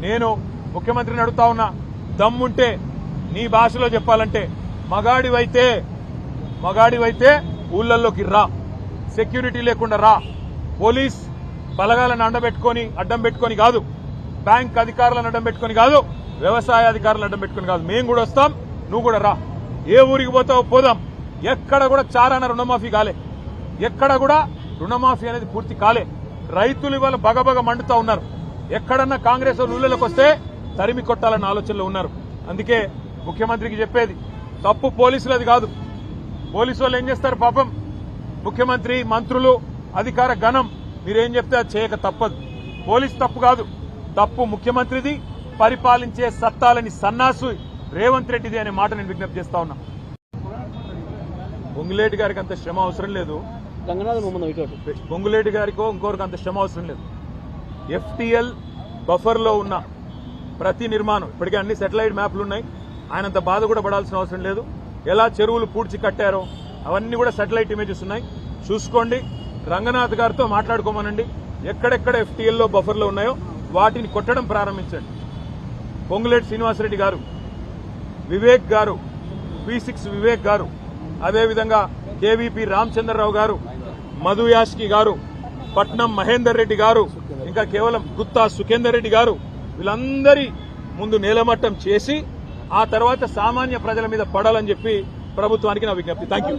నేను ముఖ్యమంత్రిని అడుగుతా ఉన్నా దమ్ముంటే నీ భాషలో చెప్పాలంటే మగాడివైతే మగాడివైతే ఊళ్ళల్లోకి రా. సెక్యూరిటీ లేకుండా రా. పోలీస్ బలగాలను అండబెట్టుకొని అడ్డం పెట్టుకొని కాదు. బ్యాంక్ అధికారులను అడ్డం పెట్టుకొని కాదు. వ్యవసాయ అధికారులను అడ్డం పెట్టుకొని కాదు. మేము కూడా వస్తాం నువ్వు కూడా రా. ఏ ఊరికి పోతావో పోదాం. ఎక్కడ కూడా చారాన రుణమాఫీ కాలే. ఎక్కడ కూడా రుణమాఫీ అనేది పూర్తి కాలే. రైతులు ఇవాళ బగబగ మండుతా ఉన్నారు. ఎక్కడన్నా కాంగ్రెస్ ఊళ్ళలోకి వస్తే తరిమి కొట్టాలన్న ఆలోచనలో ఉన్నారు. అందుకే ముఖ్యమంత్రికి చెప్పేది తప్పు పోలీసులది కాదు. పోలీసు వాళ్ళు ఏం చేస్తారు పాపం? ముఖ్యమంత్రి మంత్రులు అధికార గణం మీరేం చెప్తే అది చేయక తప్పదు. పోలీస్ తప్పు కాదు. తప్పు ముఖ్యమంత్రిది పరిపాలించే సత్తాలని సన్నాసు రేవంత్ రెడ్డిది అనే మాట నేను విజ్ఞప్తి చేస్తా ఉన్నా. పొంగులేటి గారికి అంత శ్రమ అవసరం లేదు. పొంగులేటి గారికో ఇంకోరికి అంత శ్రమ అవసరం లేదు. ఎఫ్టీఎల్ బఫర్లో ఉన్న ప్రతి నిర్మాణం ఇప్పటికే అన్ని సెటిలైట్ మ్యాప్లు ఉన్నాయి. ఆయనంత బాధ కూడా పడాల్సిన అవసరం లేదు. ఎలా చెరువులు పూడ్చి కట్టారో అవన్నీ కూడా సెటిలైట్ ఇమేజెస్ ఉన్నాయి. చూసుకోండి. రంగనాథ్ గారితో మాట్లాడుకోమనండి. ఎక్కడెక్కడ ఎఫ్టీఎల్లో బఫర్లో ఉన్నాయో వాటిని కొట్టడం ప్రారంభించండి. పొంగులేటి శ్రీనివాసరెడ్డి గారు వివేక్ గారు పి సిక్స్ వివేక్ గారు అదేవిధంగా కేవీపీ రామచంద్రరావు గారు మధు యాష్కి గారు పట్నం మహేందర్ రెడ్డి గారు ఇంకా కేవలం గుత్తా సుఖేందర్ రెడ్డి గారు వీళ్ళందరి ముందు నేలమట్టం చేసి ఆ తర్వాత సామాన్య ప్రజల మీద పడాలని చెప్పి ప్రభుత్వానికి నా విజ్ఞప్తి. Thank you